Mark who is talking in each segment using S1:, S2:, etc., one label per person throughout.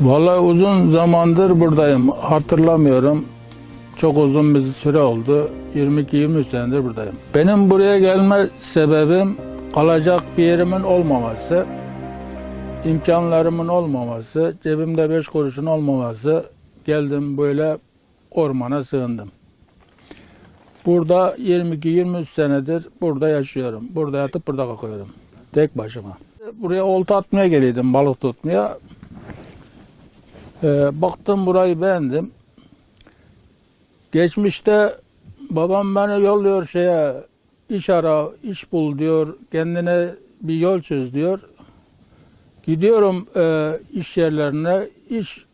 S1: Vallahi uzun zamandır buradayım. Hatırlamıyorum. Çok uzun bir süre oldu. 22-23 senedir buradayım. Benim buraya gelme sebebim kalacak bir yerimin olmaması, imkanlarımın olmaması, cebimde beş kuruşun olmaması. Geldim böyle ormana sığındım. Burada 22-23 senedir burada yaşıyorum. Burada yatıp burada kalkıyorum. Tek başıma. Buraya olta atmaya geliydim, balık tutmaya. Ee, baktım burayı beğendim. Geçmişte babam beni yolluyor şeye iş ara, iş bul diyor. Kendine bir yol çöz diyor. Gidiyorum e, iş yerlerine, iş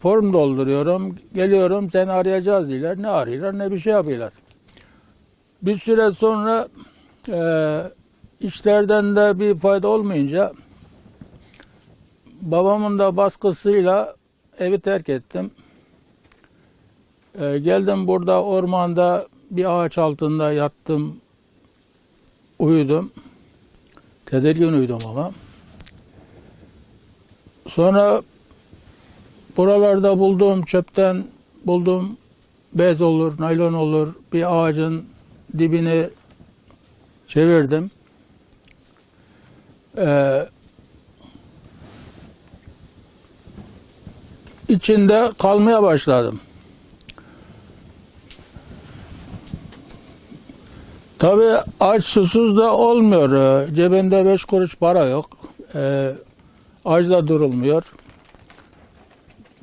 S1: form dolduruyorum. Geliyorum seni arayacağız diyorlar. Ne arıyorlar ne bir şey yapıyorlar. Bir süre sonra e, işlerden de bir fayda olmayınca babamın da baskısıyla evi terk ettim. Ee, geldim burada ormanda bir ağaç altında yattım, uyudum. Tedirgin uyudum ama. Sonra buralarda bulduğum çöpten bulduğum bez olur, naylon olur bir ağacın dibini çevirdim. Ee, içinde kalmaya başladım. Tabii aç susuz da olmuyor. Cebinde beş kuruş para yok. Ee, aç da durulmuyor.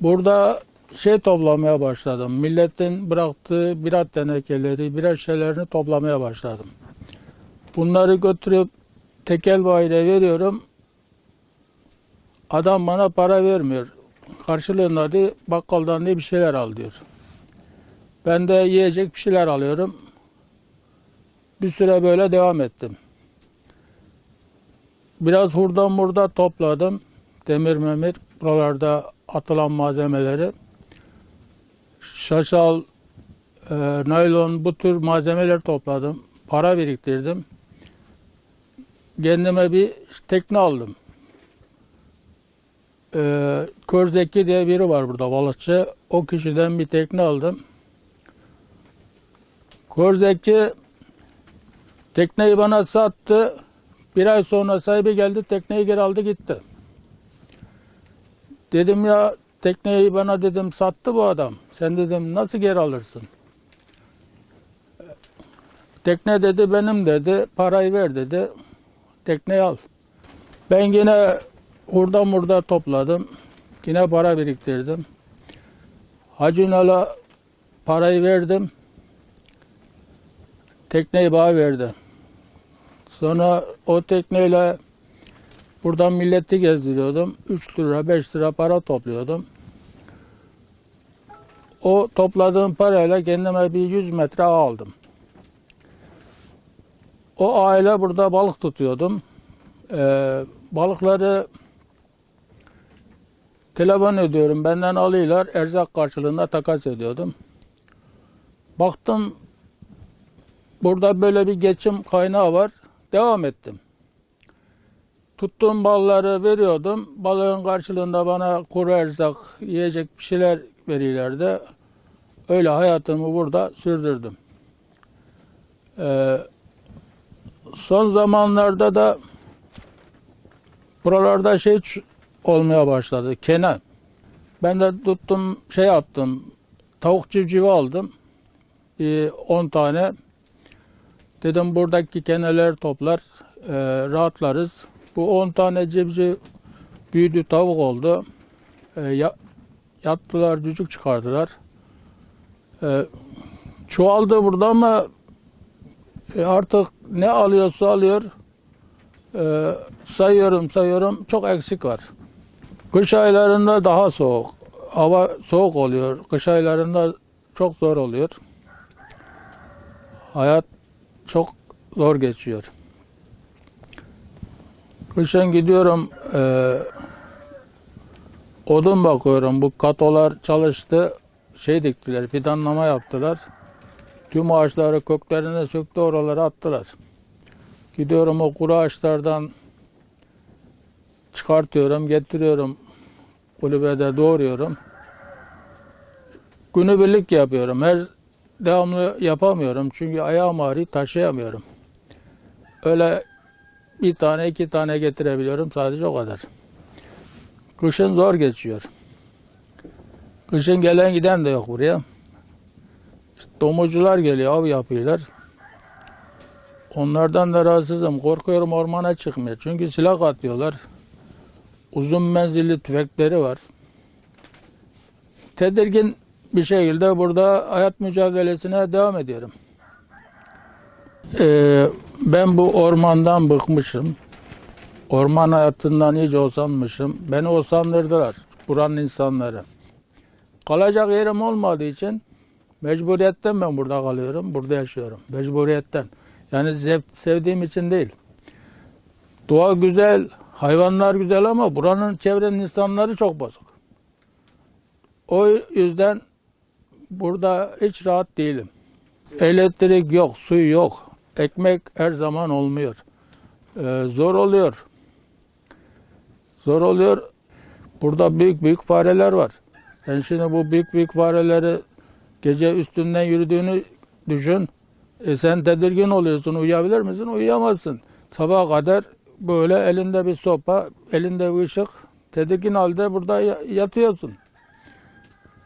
S1: Burada şey toplamaya başladım. Milletin bıraktığı birat tenekeleri, birer şeylerini toplamaya başladım. Bunları götürüp tekel bayire veriyorum. Adam bana para vermiyor. Karşılığında de bakkaldan da bir şeyler al diyor. Ben de yiyecek bir şeyler alıyorum. Bir süre böyle devam ettim. Biraz hurdan burada topladım. Demir memir buralarda atılan malzemeleri. Şaşal, e, naylon bu tür malzemeler topladım. Para biriktirdim. Kendime bir tekne aldım. Ee, Körzeki diye biri var burada balıkçı. O kişiden bir tekne aldım. Körzeki tekneyi bana sattı. Bir ay sonra sahibi geldi tekneyi geri aldı gitti. Dedim ya tekneyi bana dedim sattı bu adam. Sen dedim nasıl geri alırsın? Tekne dedi benim dedi. Parayı ver dedi. Tekneyi al. Ben yine Hurda murda topladım. Yine para biriktirdim. Hacı Ünal'a parayı verdim. Tekneyi bana verdi. Sonra o tekneyle buradan milleti gezdiriyordum. 3 lira 5 lira para topluyordum. O topladığım parayla kendime bir 100 metre ağ aldım. O aile burada balık tutuyordum. Ee, balıkları Telefon ediyorum. Benden alıyorlar. Erzak karşılığında takas ediyordum. Baktım burada böyle bir geçim kaynağı var. Devam ettim. Tuttuğum balları veriyordum. Balığın karşılığında bana kuru erzak, yiyecek bir şeyler veriyorlardı. Öyle hayatımı burada sürdürdüm. Ee, son zamanlarda da buralarda şey olmaya başladı. Kene. Ben de tuttum şey yaptım. Tavuk civcivi aldım. Bir 10 tane. Dedim buradaki keneler toplar. e, rahatlarız. Bu 10 tane civciv büyüdü tavuk oldu. E, ya- yattılar, cücük çıkardılar. E, çoğaldı burada ama e, artık ne alıyorsa alıyor. E, sayıyorum sayıyorum çok eksik var. Kış aylarında daha soğuk. Hava soğuk oluyor. Kış aylarında çok zor oluyor. Hayat çok zor geçiyor. Kışın gidiyorum eee, odun bakıyorum. Bu katolar çalıştı. Şey diktiler, fidanlama yaptılar. Tüm ağaçları köklerine söktü, oralara attılar. Gidiyorum o kuru ağaçlardan çıkartıyorum, getiriyorum kulübede doğuruyorum. Günübirlik yapıyorum. Her devamlı yapamıyorum çünkü ayağım ağrıyor, taşıyamıyorum. Öyle bir tane iki tane getirebiliyorum sadece o kadar. Kışın zor geçiyor. Kışın gelen giden de yok buraya. İşte geliyor, av yapıyorlar. Onlardan da rahatsızım. Korkuyorum ormana çıkmaya. Çünkü silah atıyorlar. Uzun menzilli tüfekleri var. Tedirgin bir şekilde burada hayat mücadelesine devam ediyorum. Ee, ben bu ormandan bıkmışım. Orman hayatından iyice usanmışım. Beni usandırdılar buranın insanları. Kalacak yerim olmadığı için mecburiyetten ben burada kalıyorum, burada yaşıyorum. Mecburiyetten. Yani sevdiğim için değil. Doğa güzel, hayvanlar güzel ama buranın çevrenin insanları çok bozuk. O yüzden burada hiç rahat değilim. Elektrik yok, su yok. Ekmek her zaman olmuyor. Ee, zor oluyor. Zor oluyor. Burada büyük büyük fareler var. Sen şimdi bu büyük büyük fareleri gece üstünden yürüdüğünü düşün. E sen tedirgin oluyorsun. Uyuyabilir misin? Uyuyamazsın. Sabaha kadar böyle elinde bir sopa, elinde bir ışık. Tedirgin halde burada ya- yatıyorsun.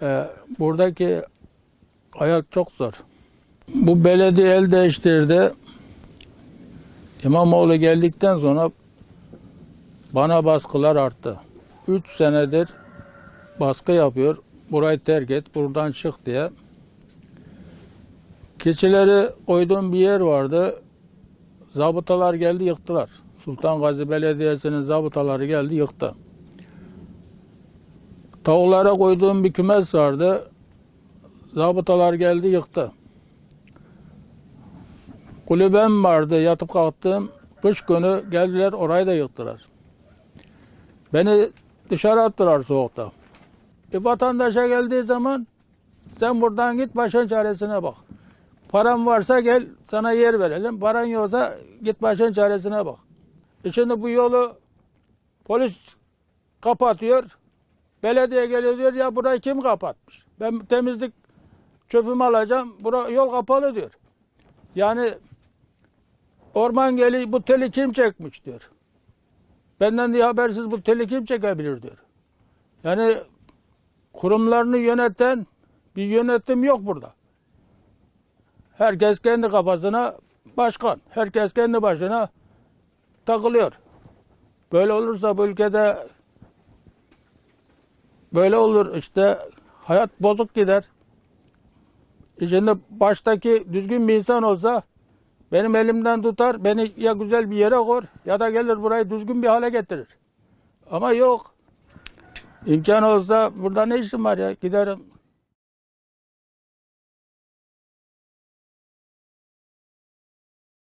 S1: E, buradaki hayat çok zor. Bu belediye el değiştirdi. İmamoğlu geldikten sonra bana baskılar arttı. Üç senedir baskı yapıyor. Burayı terk et, buradan çık diye. Keçileri koyduğum bir yer vardı. Zabıtalar geldi yıktılar. Sultan Gazi Belediyesi'nin zabıtaları geldi yıktı. Tavuklara koyduğum bir kümes vardı. Zabıtalar geldi yıktı. Kulübem vardı yatıp kalktığım. Kış günü geldiler orayı da yıktılar. Beni dışarı attılar soğukta. E, vatandaşa geldiği zaman sen buradan git başın çaresine bak. Paran varsa gel sana yer verelim. Paran yoksa git başın çaresine bak. E şimdi bu yolu polis kapatıyor. Belediye geliyor diyor ya burayı kim kapatmış? Ben temizlik çöpümü alacağım. Bura yol kapalı diyor. Yani orman geliyor bu teli kim çekmiş diyor. Benden diye habersiz bu teli kim çekebilir diyor. Yani kurumlarını yöneten bir yönetim yok burada. Herkes kendi kafasına başkan. Herkes kendi başına takılıyor. Böyle olursa bu ülkede böyle olur işte hayat bozuk gider. E Şimdi baştaki düzgün bir insan olsa benim elimden tutar, beni ya güzel bir yere koyar ya da gelir burayı düzgün bir hale getirir. Ama yok. İmkan olsa burada ne işim var ya giderim